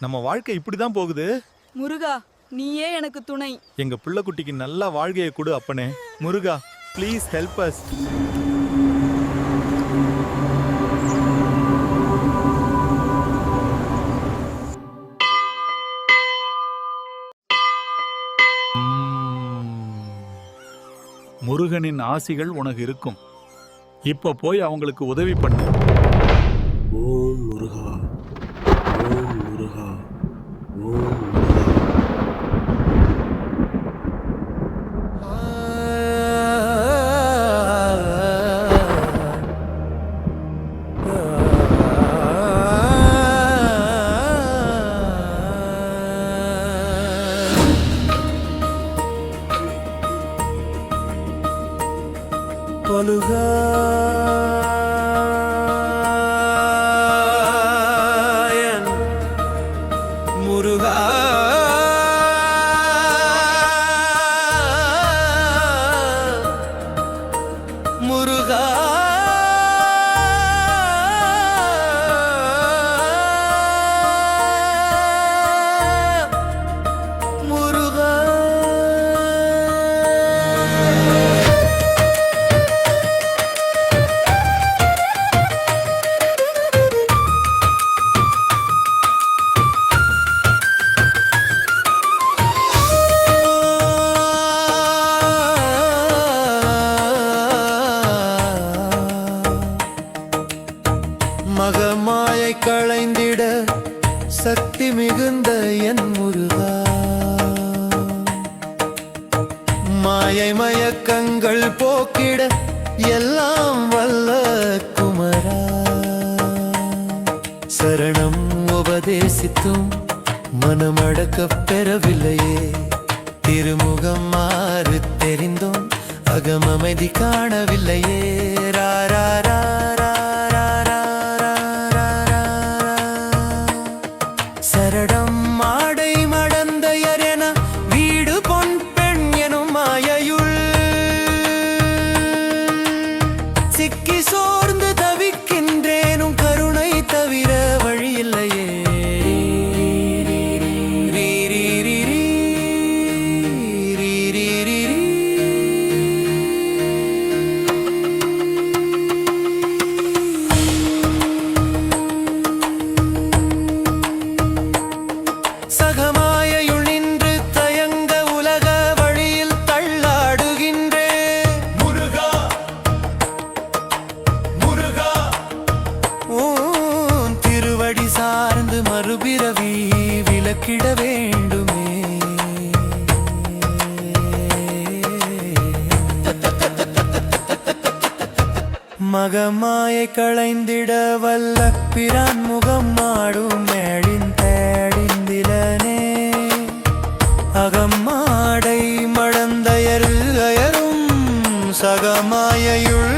நம்ம வாழ்க்கை இப்படிதான் போகுது. முருகா நீயே எனக்கு துணை. எங்க பிள்ளைக்குட்டிக்கு நல்ல வாழ்க்கையை கொடு அப்பனே. முருகா ப்ளீஸ் ஹெல்ப் அஸ் முருகனின் ஆசிகள் உனக்கு இருக்கும். இப்ப போய் அவங்களுக்கு உதவி பண்ணு. ஓம் முருகா. মুরগা Paluga களைந்திட சக்தி மிகுந்த என் முருகா. மாயை மயக்கங்கள் போக்கிட எல்லாம் வல்ல குமரா. சரணம் உபதேசித்தும் மனமடக்கப் பெறவில்லையே. திருமுகம் மாறு தெரிந்தும் அகம் காணவில்லையே. ராரா சரடம் மாடை மடந்தையர் என வீடு பொன் பெண் எனும் மாயையுள். சிக்கி மகமாயை களைந்திட வல்ல பிரான் முகம் மாடும் மேடின் தேடிந்திலனே அகம்மாடை மடந்தயரில் அயரும் சகமாயையுள்